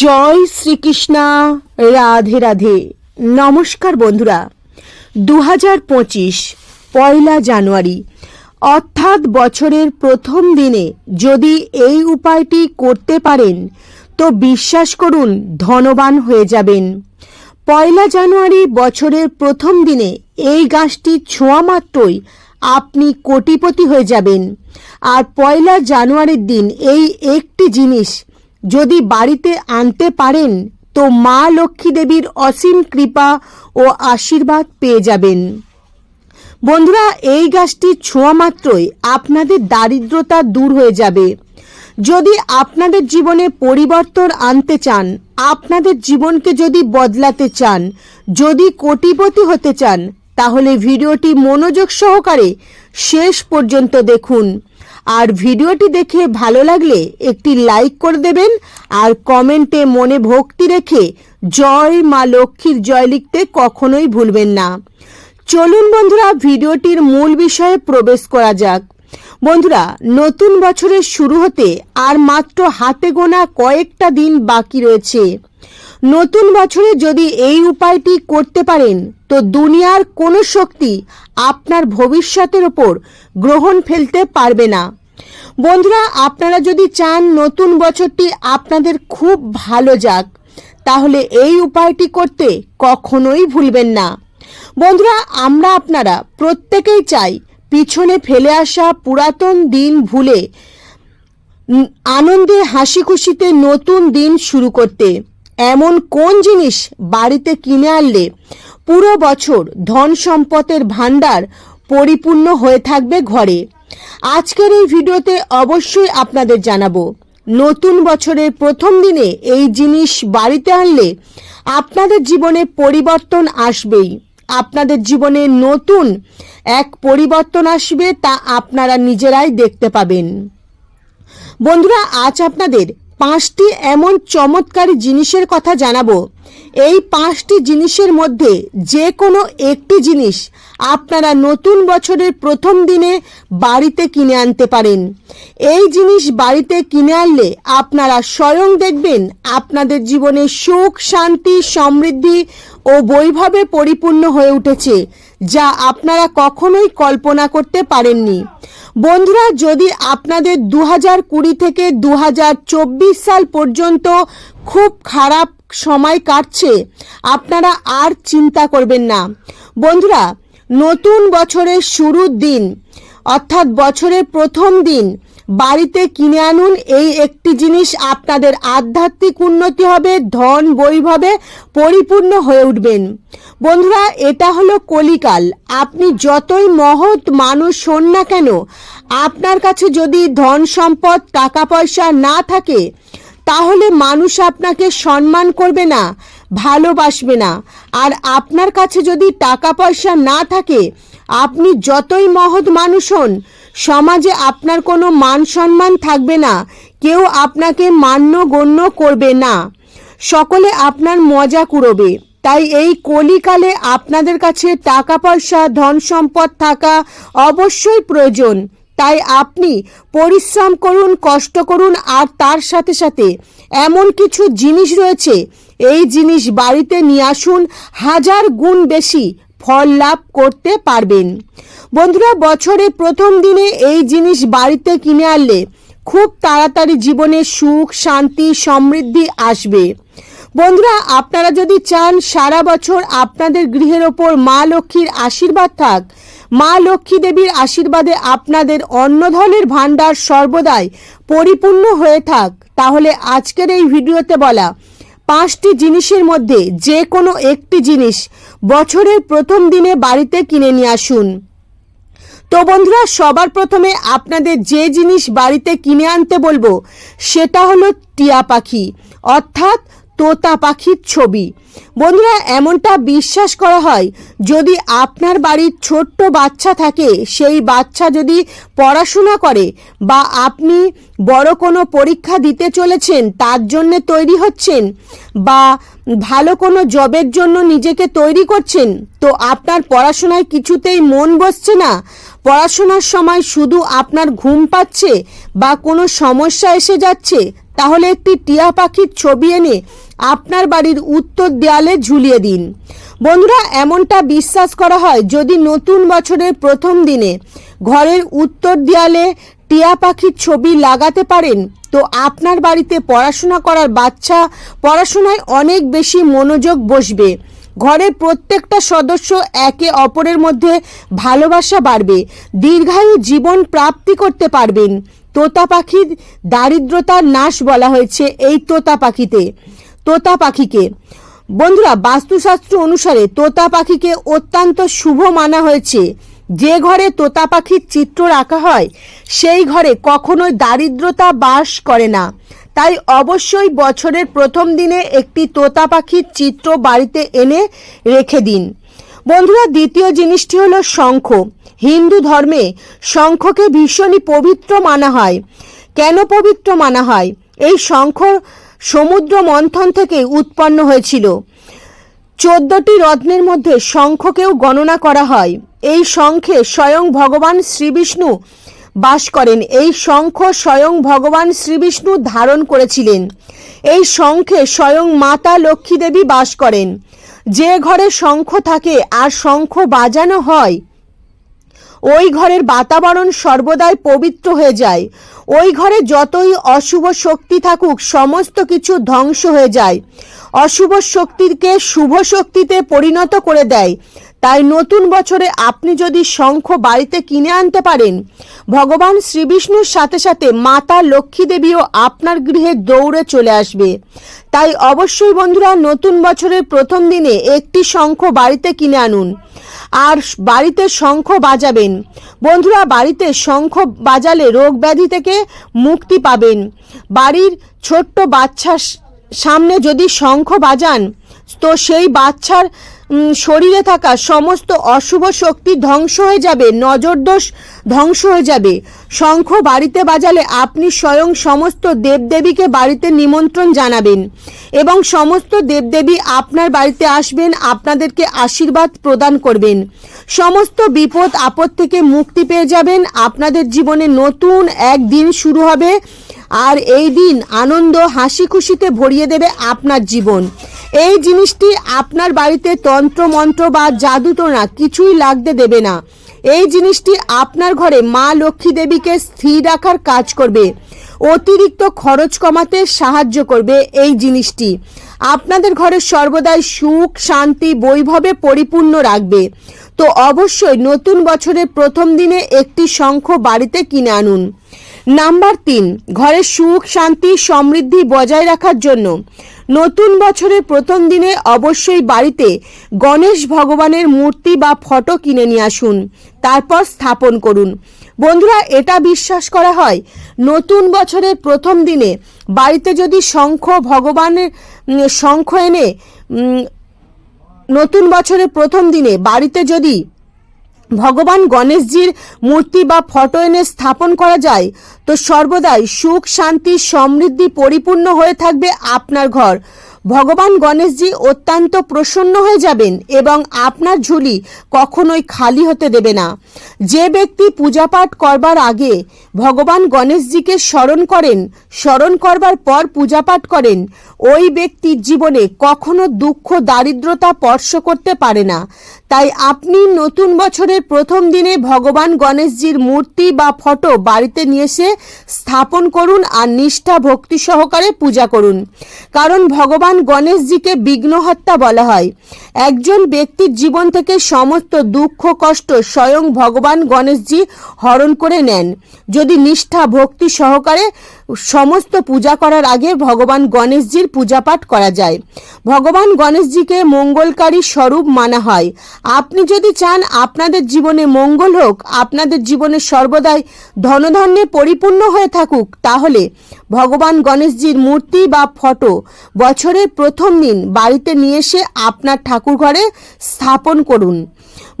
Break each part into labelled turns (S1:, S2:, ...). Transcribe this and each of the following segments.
S1: জয় শ্রীকৃষ্ণা, রাধে রাধে। নমস্কার বন্ধুরা দু হাজার পঁচিশ পয়লা জানুয়ারি। অর্থাৎ বছরের প্রথম দিনে যদি এই উপায়টি করতে পারেন, তো বিশ্বাস করুন ধনবান হয়ে যাবেন। পয়লা জানুয়ারি বছরের প্রথম দিনে এই গাছটি ছোঁয়া মাত্রই আপনি কোটিপতি হয়ে যাবেন। আর পয়লা জানুয়ারির দিন এই একটি জিনিস যদি বাড়িতে আনতে পারেন, তো মা লক্ষ্মী দেবীর অসীম কৃপা ও আশীর্বাদ পেয়ে যাবেন। বন্ধুরা, এই গাছটি ছোঁয়া মাত্রই আপনাদের দারিদ্রতা দূর হয়ে যাবে। যদি আপনাদের জীবনে পরিবর্তন আনতে চান, আপনাদের জীবনকে যদি বদলাতে চান, যদি কোটিপতি হতে চান, তাহলে ভিডিওটি মনোযোগ সহকারে শেষ পর্যন্ত দেখুন। আর ভিডিওটি দেখে ভালো লাগলে একটি লাইক করে দেবেন আর কমেন্টে মনে ভক্তি রেখে জয় মা লক্ষ্মীর জয় লিখতে কখনোই ভুলবেন না। চলুন বন্ধুরা, ভিডিওটির মূল বিষয়ে প্রবেশ করা যাক। বন্ধুরা, নতুন বছরের শুরু হতে আর মাত্র হাতে গোনা কয়েকটা দিন বাকি রয়েছে। নতুন বছরে যদি এই উপায়টি করতে পারেন, তো দুনিয়ার কোনো শক্তি আপনার ভবিষ্যতের ওপর গ্রহণ ফেলতে পারবে না। বন্ধুরা, আপনারা যদি চান নতুন বছরটি আপনাদের খুব ভালো যাক, তাহলে এই উপায়টি করতে কখনোই ভুলবেন না। বন্ধুরা, আমরা আপনারা প্রত্যেকেই চাই পিছনে ফেলে আসা পুরাতন দিন ভুলে আনন্দে হাসি খুশিতে নতুন দিন শুরু করতে। এমন কোন জিনিস বাড়িতে কিনে আনলে পুরো বছর ধন সম্পদের ভাণ্ডার পরিপূর্ণ হয়ে থাকবে ঘরে? আজকের এই ভিডিওতে অবশ্যই আপনাদের জানাব, নতুন বছরের প্রথম দিনে এই জিনিস বাড়িতে আনলে আপনাদের জীবনে পরিবর্তন আসবেই। আপনাদের জীবনে নতুন এক পরিবর্তন আসবে তা আপনারা নিজেরাই দেখতে পাবেন। বন্ধুরা, আজ আপনাদের পাঁচটি এমন চমৎকারী জিনিসের কথা জানাব এই পাঁচটি জিনিসের মধ্যে যে কোনো একটি জিনিস আপনারা নতুন বছরের প্রথম দিনে বাড়িতে কিনে আনতে পারেন। এই জিনিস বাড়িতে কিনে আনলে আপনারা স্বয়ং দেখবেন আপনাদের জীবনে সুখ, শান্তি, সমৃদ্ধি ও বৈভবে পরিপূর্ণ হয়ে উঠেছে, যা আপনারা কখনোই কল্পনা করতে পারেননি। বন্ধুরা, যদি আপনাদের দু কুড়ি থেকে দু হাজার চব্বিশ সাল পর্যন্ত খুব খারাপ সময় কাটছে, আপনারা আর চিন্তা করবেন না। বন্ধুরা, নতুন বছরের শুরুর দিন, অর্থাৎ বছরের প্রথম দিন, বাড়িতে কিনে আনুন এই একটি জিনিস আপনাদের আধ্যাত্মিক উন্নতি হবে, ধন বৈভবে পরিপূর্ণ হয়ে উঠবেন। বন্ধুরা, এটা হলো কলিকাল। আপনি যতই মহৎ মানুষ হন না কেন, আপনার কাছে যদি ধন সম্পদ, টাকা পয়সা না থাকে তাহলে মানুষ আপনাকে সম্মান করবে না, ভালোবাসবে না। আর আপনার কাছে যদি টাকা পয়সা না থাকে, আপনি যতই মহৎ মানুষ হন, সমাজে আপনার কোনো মান সম্মান থাকবে না, কেউ আপনাকে মান্য গণ্য করবে না। সকলে আপনার মজা কুড়োবে। তাই এই কলিকালে আপনাদের কাছে টাকা পয়সা, ধন সম্পদ থাকা অবশ্যই প্রয়োজন। তাই আপনি পরিশ্রম করুন, কষ্ট করুন আর তার সাথে সাথে এমন কিছু জিনিস রয়েছে, এই জিনিস বাড়িতে নিয়ে আসুন, হাজার গুণ বেশি ফল লাভ করতে পারবেন। বন্ধুরা, বছরে প্রথম দিনে এই জিনিস বাড়িতে কিনে আনলে খুব তাড়াতাড়ি জীবনে সুখ, শান্তি, সমৃদ্ধি আসবে। বন্ধুরা, আপনারা যদি চান সারা বছর আপনাদের গৃহের ওপর মা লক্ষ্মীর আশীর্বাদ থাক মা লক্ষ্মী দেবীর আশীর্বাদে আপনাদের অন্নধনের ভাণ্ডার সর্বদাই পরিপূর্ণ হয়ে থাক। তাহলে আজকের এই ভিডিওতে বলা পাঁচটি জিনিসের মধ্যে যে কোনো একটি জিনিস বছরের প্রথম দিনে বাড়িতে কিনে নিয়ে আসুন। তো বন্ধুরা, সবার প্রথমে আপনাদের যে জিনিস বাড়িতে কিনে আনতে বলব, সেটা হলো টিয়া পাখি। অর্থাৎ তোতা পাখির ছবি। বন্ধুরা, এমনটা বিশ্বাস করা হয় যদি আপনার বাড়ির ছোট্ট বাচ্চা থাকে, সেই বাচ্চা যদি পড়াশোনা করে বা আপনি বড় কোনো পরীক্ষা দিতে চলেছেন, তার জন্য তৈরি হচ্ছেন বা ভালো কোনো জবের জন্য নিজেকে তৈরি করছেন, তো আপনার পড়াশোনায় কিছুতেই মন বসছে না। পড়াশোনার সময় শুধু আপনার ঘুম পাচ্ছে বা কোনো সমস্যা এসে যাচ্ছে তাহলে একটি টিয়া পাখির ছবি এনে আপনার বাড়ির উত্তর দেয়ালে ঝুলিয়ে দিন। বন্ধুরা, এমনটা বিশ্বাস করা হয় যদি নতুন বছরের প্রথম দিনে ঘরের উত্তর দেয়ালে টিয়া পাখির ছবি লাগাতে পারেন, তো আপনার বাড়িতে পড়াশোনা করার বাচ্চা পড়াশোনায় অনেক বেশি মনোযোগ বসবে। ঘরের প্রত্যেকটা সদস্য একে অপরের মধ্যে ভালোবাসা বাড়বে, দীর্ঘায়ু জীবন প্রাপ্তি করতে পারবেন। তোতা পাখির দারিদ্রতার নাশ বলা হয়েছে এই তোতা পাখিতে। তোতা পাখিকে। বন্ধুরা, বাস্তুশাস্ত্র অনুসারে তোতা পাখিকে অত্যন্ত শুভ মানা হয়েছে। যে ঘরে তোতা পাখির চিত্র রাখা হয়, সেই ঘরে কখনোই দারিদ্রতা বাস করে না। তাই অবশ্যই বছরের প্রথম দিনে একটি তোতা পাখির চিত্র বাড়িতে এনে রেখে দিন। বন্ধুরা, দ্বিতীয় জিনিসটি হলো শঙ্খ। হিন্দু ধর্মে শঙ্খকে ভীষণই পবিত্র মানা হয়। কেন পবিত্র মানা হয়? এই শঙ্খ সমুদ্র মন্থন থেকে উৎপন্ন হয়েছিল। চোদ্দটি রত্নের মধ্যে শঙ্খকেও গণনা করা হয়। এই শঙ্খে স্বয়ং ভগবান শ্রীবিষ্ণু বাস করেন। এই শঙ্খ স্বয়ং ভগবান শ্রীবিষ্ণু ধারণ করেছিলেন। এই শঙ্খে স্বয়ং মাতা লক্ষ্মী দেবী বাস করেন। যে ঘরে শঙ্খ থাকে আর শঙ্খ বাজানো হয় ওই ঘরের বাতাবরণ সর্বদাই পবিত্র হয়ে যায়। ওই ঘরে যতই অশুভ শক্তি থাকুক, সমস্ত কিছু ধ্বংস হয়ে যায়। অশুভ শক্তিকে শুভ শক্তিতে পরিণত করে দেয়। তাই নতুন বছরে আপনি যদি শঙ্খ বাড়িতে কিনে আনতে পারেন, ভগবান শ্রীবিষ্ণুর সাথে সাথে মাতা লক্ষ্মী দেবীও আপনার গৃহে দৌড়ে চলে আসবে। তাই অবশ্যই বন্ধুরা, নতুন বছরের প্রথম দিনে একটি শঙ্খ বাড়িতে কিনে আনুন। আর বাড়িতে শঙ্খ বাজাবেন। বন্ধুরা, বাড়িতে শঙ্খ বাজালে রোগ ব্যাধি থেকে মুক্তি পাবেন। বাড়ির ছোট্ট বাচ্চার সামনে যদি শঙ্খ বাজান তো সেই বাচ্চার শরীরে থাকা সমস্ত অশুভ শক্তি ধ্বংস হয়ে যাবে, নজরদোষ ধ্বংস হয়ে যাবে। শঙ্খ বাড়িতে বাজালে আপনি স্বয়ং সমস্ত দেবদেবীকে বাড়িতে নিমন্ত্রণ জানাবেন এবং সমস্ত দেবদেবী আপনার বাড়িতে আসবেন, আপনাদেরকে আশীর্বাদ প্রদান করবেন। সমস্ত বিপদ আপদ থেকে মুক্তি পেয়ে যাবেন, আপনাদের জীবনে নতুন এক দিন শুরু হবে, আর এই দিন আনন্দ, হাসি খুশিতে ভরিয়ে দেবে আপনার জীবন। এই জিনিসটি আপনার বাড়িতে তন্ত্র, মন্ত্র বা জাদুটোনা কিছুই লাগতে দেবে না। এই জিনিসটি আপনার ঘরে মা লক্ষ্মী দেবীকে স্থির রাখার কাজ করবে। অতিরিক্ত খরচ কমাতে সাহায্য করবে এই জিনিসটি। আপনাদের ঘরে সর্বদাই সুখ, শান্তি, বৈভবে পরিপূর্ণ রাখবে। তো অবশ্যই নতুন বছরের প্রথম দিনে একটি শঙ্খ বাড়িতে কিনে আনুন। নাম্বার তিন, ঘরে সুখ, শান্তি, সমৃদ্ধি বজায় রাখার জন্য। নতুন বছরের প্রথম দিনে অবশ্যই বাড়িতে গণেশ ভগবানের মূর্তি বা ফটো কিনে নিয়ে আসুন, তারপর স্থাপন করুন। বন্ধুরা, এটা বিশ্বাস করা হয়, নতুন বছরের প্রথম দিনে বাড়িতে যদি শঙ্খ ভগবানের শঙ্খ এনে নতুন বছরের প্রথম দিনে বাড়িতে যদি ভগবান গণেশজির মূর্তি বা ফটো এনে স্থাপন করা যায়, তো সর্বদাই সুখ, শান্তি, সমৃদ্ধি পরিপূর্ণ হয়ে থাকবে আপনার ঘর। ভগবান গণেশজি অত্যন্ত প্রসন্ন হয়ে যাবেন এবং আপনার ঝুলি কখনোই খালি হতে দেবে না। যে ব্যক্তি পূজাপাঠ করবার আগে ভগবান গণেশজিকে স্মরণ করেন, স্মরণ করবার পর পূজাপাঠ করেন ওই ব্যক্তির জীবনে কখনো দুঃখ, দারিদ্রতা স্পর্শ করতে পারে না। তাই আপনি নতুন বছরের প্রথম দিনে ভগবান গণেশজির মূর্তি বা ফটো বাড়িতে নিয়ে এসে স্থাপন করুন আর নিষ্ঠা, ভক্তি সহকারে পূজা করুন। কারণ ভগবান গণেশজিকে বিঘ্নহত্যা বলা হয়। একজন ব্যক্তির জীবন থেকে সমস্ত দুঃখ, কষ্ট স্বয়ং ভগবান গণেশজি হরণ করে নেন। যদি নিষ্ঠা, ভক্তি সহকারে সমস্ত পূজা করার আগে ভগবান গণেশজির পূজাপাঠ করা যায়। ভগবান গণেশজিকে মঙ্গলকারী স্বরূপ মানা হয়। আপনি যদি চান আপনাদের জীবনে মঙ্গল হোক, আপনাদের জীবনে সর্বদাই ধনধান্যে পরিপূর্ণ হয়ে থাকুক, তাহলে ভগবান গণেশজির মূর্তি বা ফটো বছরের প্রথম দিন বাড়িতে নিয়ে এসে আপনার ঠাকুর ঘরে স্থাপন করুন।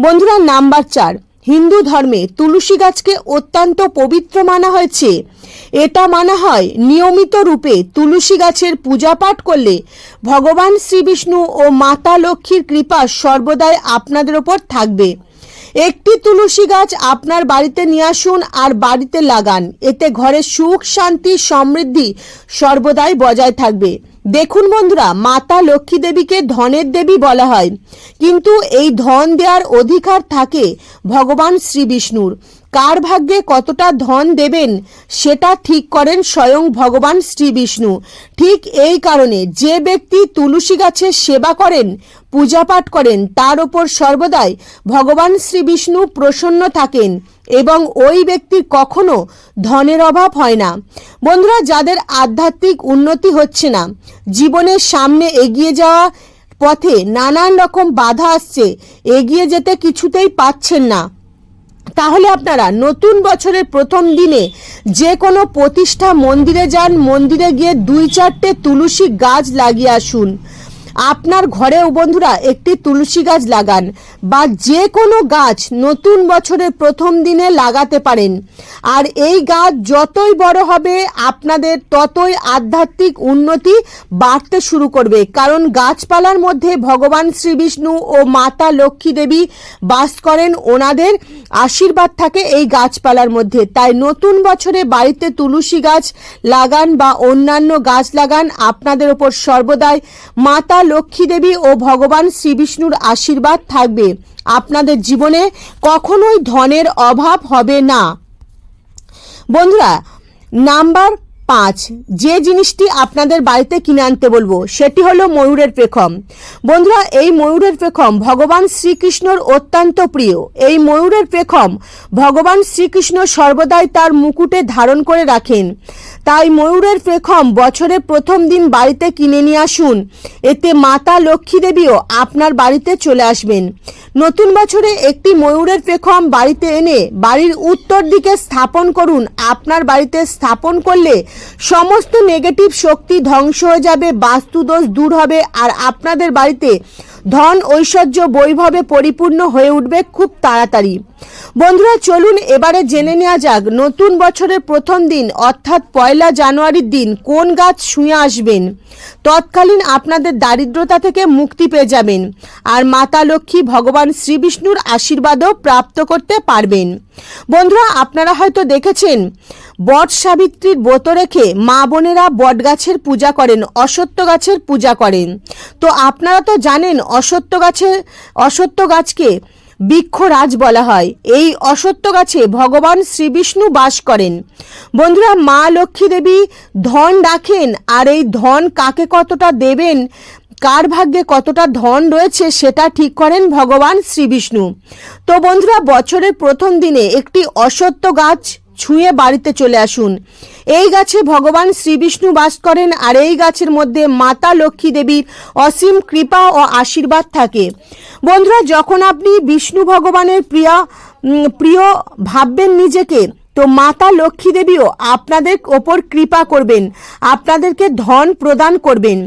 S1: বন্ধুরা, নাম্বার চার হিন্দু ধর্মে তুলসী গাছকে অত্যন্ত পবিত্র মানা হয়েছে। এটা মানা হয় নিয়মিত রূপে তুলসী গাছের পূজা পাঠ করলে ভগবান শ্রীবিষ্ণু ও মাতা লক্ষ্মীর কৃপা সর্বদাই আপনাদের ওপর থাকবে। একটি তুলসী গাছ আপনার বাড়িতে নিয়ে আসুন আর বাড়িতে লাগান। এতে ঘরে সুখ, শান্তি, সমৃদ্ধি সর্বদাই বজায় থাকবে। দেখুন বন্ধুরা, মাতা লক্ষ্মী দেবীকে ধনের দেবী বলা হয়। কিন্তু এই ধন দেওয়ার অধিকার থাকে ভগবান শ্রী বিষ্ণুর। কার ভাগ্যে কতটা ধন দেবেন, সেটা ঠিক করেন স্বয়ং ভগবান শ্রী বিষ্ণু। ঠিক এই কারণে যে ব্যক্তি তুলসী গাছের সেবা করেন, পূজাপাঠ করেন, তার ওপর সর্বদাই ভগবান শ্রী বিষ্ণু প্রসন্ন থাকেন। এবং ওই ব্যক্তির কখনো ধনের অভাব হয় না। বন্ধুরা, যাদের আধ্যাত্মিক উন্নতি হচ্ছে না, জীবনের সামনে এগিয়ে যাওয়া পথে নানান রকম বাধা আসছে, এগিয়ে যেতে কিছুতেই পাচ্ছেন না। তাহলে আপনারা নতুন বছরের প্রথম দিনে যে কোনো প্রতিষ্ঠা মন্দিরে যান, মন্দিরে গিয়ে দুই চারটে তুলসী গাছ লাগিয়ে আসুন। আপনার ঘরেও বন্ধুরা একটি তুলসী গাছ লাগান বা যে কোনো গাছ নতুন বছরের প্রথম দিনে লাগাতে পারেন। আর এই গাছ যতই বড় হবে, আপনাদের ততই আধ্যাত্মিক উন্নতি বাড়তে শুরু করবে। কারণ গাছপালার মধ্যে ভগবান শ্রী বিষ্ণু ও মাতা লক্ষ্মী দেবী বাস করেন, ওনাদের আশীর্বাদ থাকে এই গাছপালার মধ্যে। তাই নতুন বছরে বাড়িতে তুলসী গাছ লাগান বা অন্যান্য গাছ লাগান, আপনাদের ওপর সর্বদাই মাতা লক্ষ্মী দেবী ও ভগবান শ্রী বিষ্ণুর আশীর্বাদ থাকবে। আপনাদের জীবনে কখনোই ধনের অভাব হবে না। বন্ধুরা, নাম্বার পাঁচ, যে জিনিসটি আপনাদের বাড়িতে কিনে আনতে বলব, সেটি হলো ময়ূরের পেখম। বন্ধুরা, এই ময়ূরের পেখম ভগবান শ্রীকৃষ্ণর অত্যন্ত প্রিয়। এই ময়ূরের পেখম ভগবান শ্রীকৃষ্ণ সর্বদাই তার মুকুটে ধারণ করে রাখেন। তাই ময়ূরের পেখম বছরের প্রথম দিন বাড়িতে কিনে নিয়ে আসুন। এতে মাতা লক্ষ্মী দেবীও আপনার বাড়িতে চলে আসবেন। নতুন বছরে একটি ময়ূরের পেখম বাড়িতে এনে বাড়ির উত্তর দিকে স্থাপন করুন। আপনার বাড়িতে স্থাপন করলে সমস্ত নেগেটিভ শক্তি ধ্বংস হয়ে যাবে, বাস্তুদোষ দূর হবে, আর আপনাদের বাড়িতে ধন ঐশ্বর্য বৈভবে পরিপূর্ণ হয়ে উঠবে খুব তাড়াতাড়ি। বন্ধুরা, চলুন এবারে জেনে নেওয়া যাক নতুন বছরের প্রথম দিন, অর্থাৎ পয়লা জানুয়ারির দিন, কোন গাছ শুয়ে আসবেন। তৎকালীন আপনাদের দারিদ্রতা থেকে মুক্তি পেয়ে যাবেন আর মাতা লক্ষ্মী ভগবান শ্রীবিষ্ণুর আশীর্বাদও প্রাপ্ত করতে পারবেন। বন্ধুরা, আপনারা হয়তো দেখেছেন বট সাবিত্রীর ব্রত রেখে মা বোনেরা বট গাছের পূজা করেন অসত্য গাছের পূজা করেন। তো আপনারা তো জানেন অসত্য গাছে অসত্য গাছকে বৃক্ষরাজ বলা হয়। এই অসত্য গাছে ভগবান শ্রীবিষ্ণু বাস করেন। বন্ধুরা, মা লক্ষ্মী দেবী ধন রাখেন, আর এই ধন কাকে কতটা দেবেন, কার ভাগ্যে কতটা ধন রয়েছে সেটা ঠিক করেন ভগবান শ্রীবিষ্ণু। তো বন্ধুরা, বছরের প্রথম দিনে একটি অসত্য গাছ ছুঁয়ে বাড়িতে চলে আসুন। এই গাছে ভগবান শ্রীবিষ্ণু বাস করেন আর এই গাছের মধ্যে মাতা লক্ষ্মী দেবীর অসীম কৃপা ও আশীর্বাদ থাকে। বন্ধুরা, যখন আপনি বিষ্ণু ভগবানের প্রিয়া প্রিয় ভাববেন নিজেকে, তো মাতা লক্ষ্মী দেবীও আপনাদের ওপর কৃপা করবেন, আপনাদেরকে ধন প্রদান করবেন।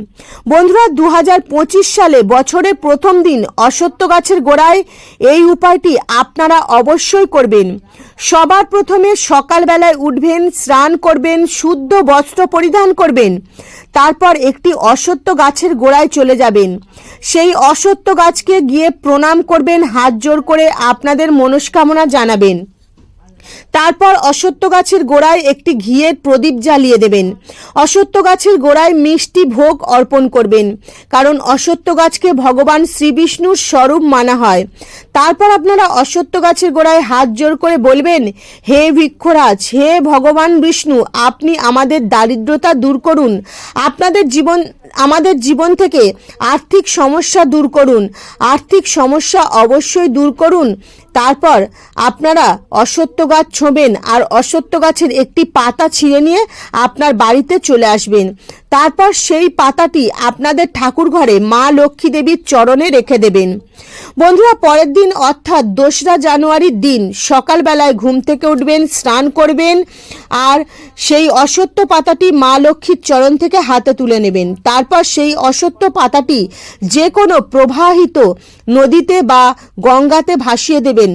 S1: বন্ধুরা দু পঁচিশ সালে বছরের প্রথম দিন অসত্য গাছের গোড়ায় এই উপায়টি আপনারা অবশ্যই করবেন। সবার প্রথমে সকালবেলায় উঠবেন, স্নান করবেন, শুদ্ধ বস্ত্র পরিধান করবেন। তারপর একটি অসত্য গাছের গোড়ায় চলে যাবেন। সেই অসত্য গাছকে গিয়ে প্রণাম করবেন, হাত জোর করে আপনাদের মনস্কামনা জানাবেন। তারপর অসত্য গাছের গোড়ায় একটি ঘিয়ের প্রদীপ জ্বালিয়ে দেবেন। অসত্য গাছের গোড়ায় মিষ্টি ভোগ অর্পণ করবেন, কারণ অসত্য গাছকে ভগবান শ্রীবিষ্ণুর স্বরূপ মানা হয়। তারপর আপনারা অসত্য গাছের গোড়ায় হাত জোর করে বলবেন, হে বৃক্ষরাজ, হে ভগবান বিষ্ণু, আপনি আমাদের দারিদ্রতা দূর করুন। আপনাদের জীবন, আমাদের জীবন থেকে আর্থিক সমস্যা দূর করুন। আর্থিক সমস্যা অবশ্যই দূর করুন। তারপর আপনারা অসত্য গাছ ছোঁবেন আর অসত্য গাছের একটি পাতা ছিঁড়ে নিয়ে আপনার বাড়িতে চলে আসবেন। তারপর সেই পাতাটি আপনাদের ঠাকুর ঘরে মা লক্ষ্মী দেবীর চরণে রেখে দেবেন। বন্ধুরা, পরের দিন অর্থাৎ দোসরা জানুয়ারির দিন সকালবেলায় ঘুম থেকে উঠবেন, স্নান করবেন আর সেই অসত্য পাতাটি মা লক্ষ্মীর চরণ থেকে হাতে তুলে নেবেন। তারপর সেই অসত্য পাতাটি যে কোনো প্রবাহিত নদীতে বা গঙ্গাতে ভাসিয়ে দেবেন।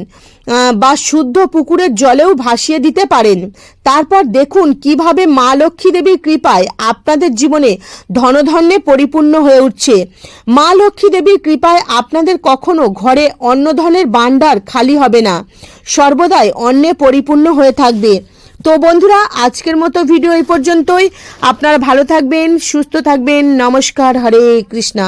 S1: বা শুদ্ধ পুকুরের জলেও ভাসিয়ে দিতে পারেন। তারপর দেখুন কীভাবে মা লক্ষ্মী দেবীর কৃপায় আপনাদের জীবনে ধনধন্যে পরিপূর্ণ হয়ে উঠছে। মা লক্ষ্মী দেবীর কৃপায় আপনাদের কখনো ঘরে অন্য অন্নধনের ভাণ্ডার খালি হবে না। সর্বদাই অন্নে পরিপূর্ণ হয়ে থাকবে। তো বন্ধুরা, আজকের মতো ভিডিও এই পর্যন্তই। আপনারা ভালো থাকবেন, সুস্থ থাকবেন। নমস্কার, হরে কৃষ্ণা।